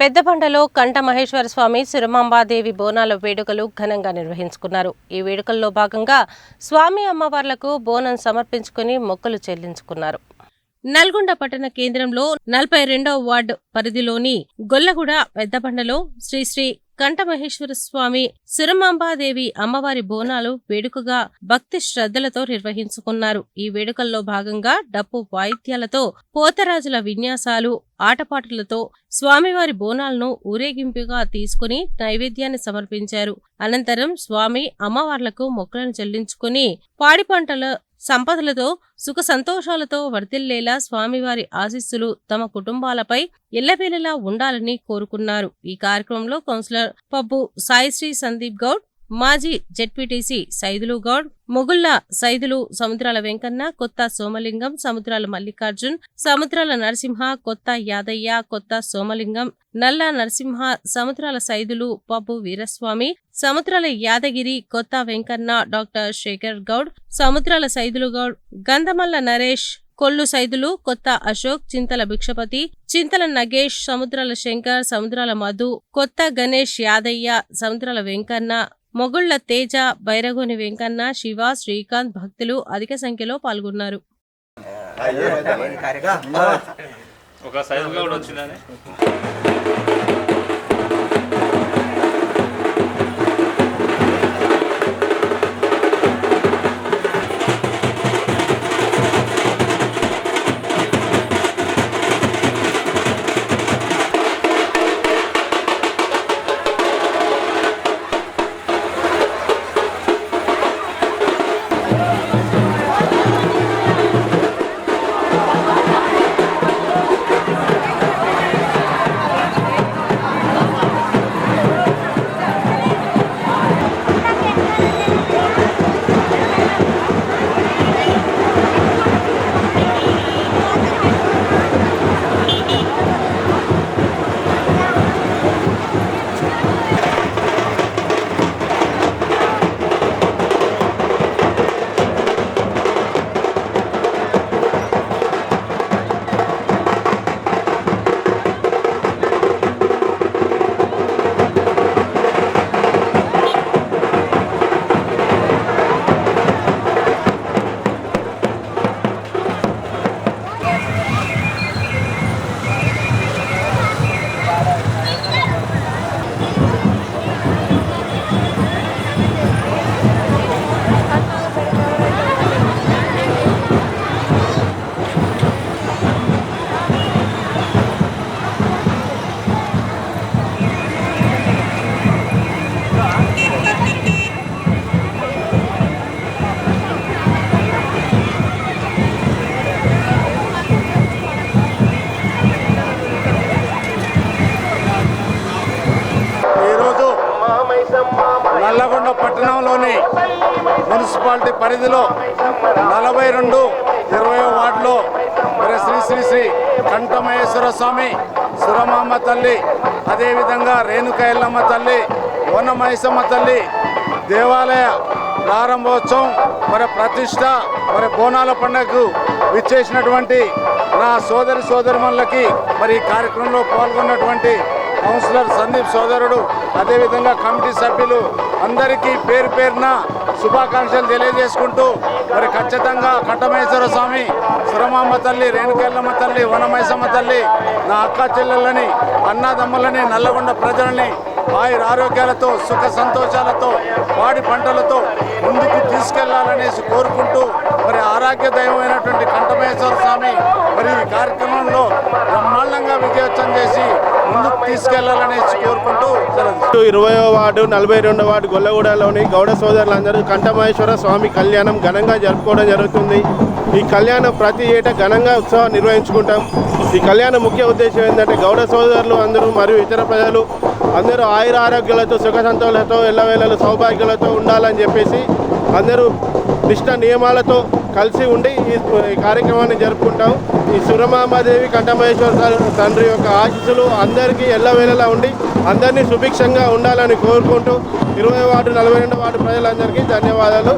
పెద్దపండలో కంట మహేశ్వర స్వామి సురమాంబాదేవి బోనాల వేడుకలు ఘనంగా నిర్వహించుకున్నారు. ఈ వేడుకల్లో భాగంగా స్వామి అమ్మవార్లకు బోనం సమర్పించుకుని మొక్కలు చెల్లించుకున్నారు. నల్గొండ పట్టణ కేంద్రంలో నలభై రెండవ వార్డు పరిధిలోని గొల్లగూడ పెద్దబండలో శ్రీశ్రీ కంఠమహేశ్వర స్వామి సురమాంబాదేవి అమ్మవారి బోనాలు వేడుకగా భక్తి శ్రద్ధలతో నిర్వహించుకున్నారు. ఈ వేడుకల్లో భాగంగా డప్పు వాయిద్యాలతో పోతరాజుల విన్యాసాలు ఆటపాటలతో స్వామివారి బోనాలను ఊరేగింపుగా తీసుకుని నైవేద్యాన్ని సమర్పించారు. అనంతరం స్వామి అమ్మవార్లకు మొక్కలను చెల్లించుకుని పాడి పంటల సంపదలతో సుఖ సంతోషాలతో వర్తిల్లేలా స్వామివారి ఆశీస్సులు తమ కుటుంబాలపై ఎల్లవేళలా ఉండాలని కోరుకున్నారు. ఈ కార్యక్రమంలో కౌన్సిలర్ పబ్బు సాయిశ్రీ సందీప్ గౌడ్ మాజీ జెడ్పీటీసీ సైదులు గౌడ్ మొగుళ్ళ సైదులు సముద్రాల వెంకన్న కొత్త సోమలింగం సముద్రాల మల్లికార్జున్ సముద్రాల నరసింహ కొత్త యాదయ్య కొత్త సోమలింగం నల్ల నరసింహ సముద్రాల సైదులు పబ్బు వీరస్వామి సముద్రాల యాదగిరి కొత్త వెంకన్న డాక్టర్ శేఖర్ గౌడ్ సముద్రాల సైదులు గౌడ్ గంధమల్ల నరేష్ కొల్లు సైదులు కొత్త అశోక్ చింతల భిక్షపతి చింతల నగేష్ సముద్రాల శంకర్ సముద్రాల మధు కొత్త గణేష్ యాదయ్య సముద్రాల వెంకన్న మొగుళ్ళ తేజ బైరగోని వెంకన్న శివ శ్రీకాంత్ భక్తులు అధిక సంఖ్యలో పాల్గొన్నారు. ఒక సైజుగా కూడా మున్సిపాలిటీ పరిధిలో నలభై రెండు ఇరవై వార్డులో మరి శ్రీ శ్రీ శ్రీ కంఠమహేశ్వర స్వామి సురమామ తల్లి అదేవిధంగా రేణుక ఎల్లమ్మ తల్లి వనమహేశమ్మ తల్లి దేవాలయ ప్రారంభోత్సవం మరి ప్రతిష్ట మరి బోనాల పండుగకు విచ్చేసినటువంటి నా సోదరి సోదరుమణులకి మరి ఈ కార్యక్రమంలో పాల్గొన్నటువంటి కౌన్సిలర్ సందీప్ సోదరుడు అదేవిధంగా కమిటీ సభ్యులు అందరికీ పేరు పేరున శుభాకాంక్షలు తెలియజేసుకుంటూ మరి ఖచ్చితంగా కట్టమేశ్వర స్వామి సురమాంబ తల్లి రేణుకెల్లమ్మ తల్లి వనమైసమ్మ తల్లి నా అక్క చెల్లెళ్ళని అన్నదమ్ములని నల్లగొండ ప్రజలని ఆయుర ఆరోగ్యాలతో సుఖ సంతోషాలతో వాడి పంటలతో ముందుకు తీసుకెళ్ళాలనేసి కోరుకుంటూ మరి ఆరోగ్య దైవమైనటువంటి కంఠమేశ్వర స్వామి మరి ఈ కార్యక్రమంలో బ్రహ్మాండంగా విజయోత్సవం చేసి ముందుకు తీసుకెళ్ళాలనేసి కోరుకుంటూ ఇరవై ఇరవయో వార్డు నలభై రెండో వార్డు గొల్లగూడలోని గౌడ సోదరులందరూ కంఠమహేశ్వర స్వామి కళ్యాణం ఘనంగా జరుపుకోవడం జరుగుతుంది. ఈ కళ్యాణం ప్రతి ఏటా ఘనంగా ఉత్సవం నిర్వహించుకుంటాం. ఈ కళ్యాణం ముఖ్య ఉద్దేశం ఏంటంటే గౌడ సోదరులు అందరూ మరియు ఇతర ప్రజలు అందరూ ఆయుర ఆరోగ్యాలతో సుఖ సంతోషాలతో ఎల్లవేళలు సౌభాగ్యాలతో ఉండాలని చెప్పేసి అందరూ నిష్ట నియమాలతో కలిసి ఉండి ఈ కార్యక్రమాన్ని జరుపుకుంటాం. ఈ సురమామాదేవి కంఠమహేశ్వర తండ్రి యొక్క ఆశీస్సులు అందరికీ ఎల్లవేళలా ఉండి అందరినీ సుభిక్షంగా ఉండాలని కోరుకుంటూ ఇరవై వార్డు నలభై రెండు వార్డు ప్రజలందరికీ ధన్యవాదాలు.